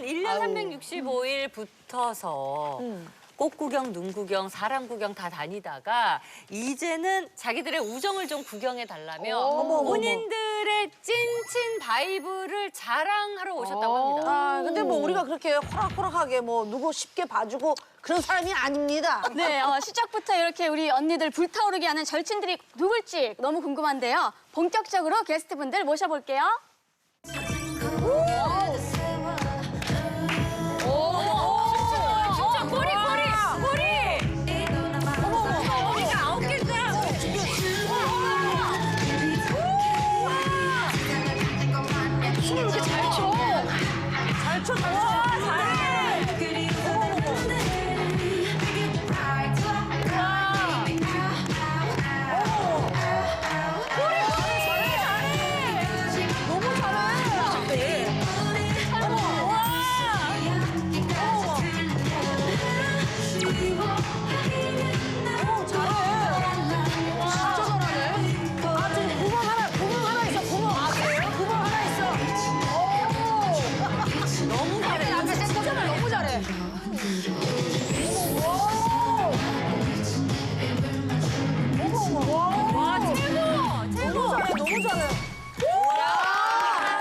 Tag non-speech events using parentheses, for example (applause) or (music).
그러면 1년 365일 붙어서 꽃 구경, 눈 구경, 사람 구경 다 다니다가 이제는 자기들의 우정을 좀 구경해 달라며. 본인들의 찐친 바이브를 자랑하러 오셨다고 합니다. 아, 근데 뭐 우리가 그렇게 호락호락하게 뭐 누구 쉽게 봐주고 그런 사람이 아닙니다. (laughs) 네, 어, 시작부터 이렇게 우리 언니들 불타오르게 하는 절친들이 누굴지 너무 궁금한데요. 본격적으로 게스트분들 모셔볼게요. 진 춤을 해줘요.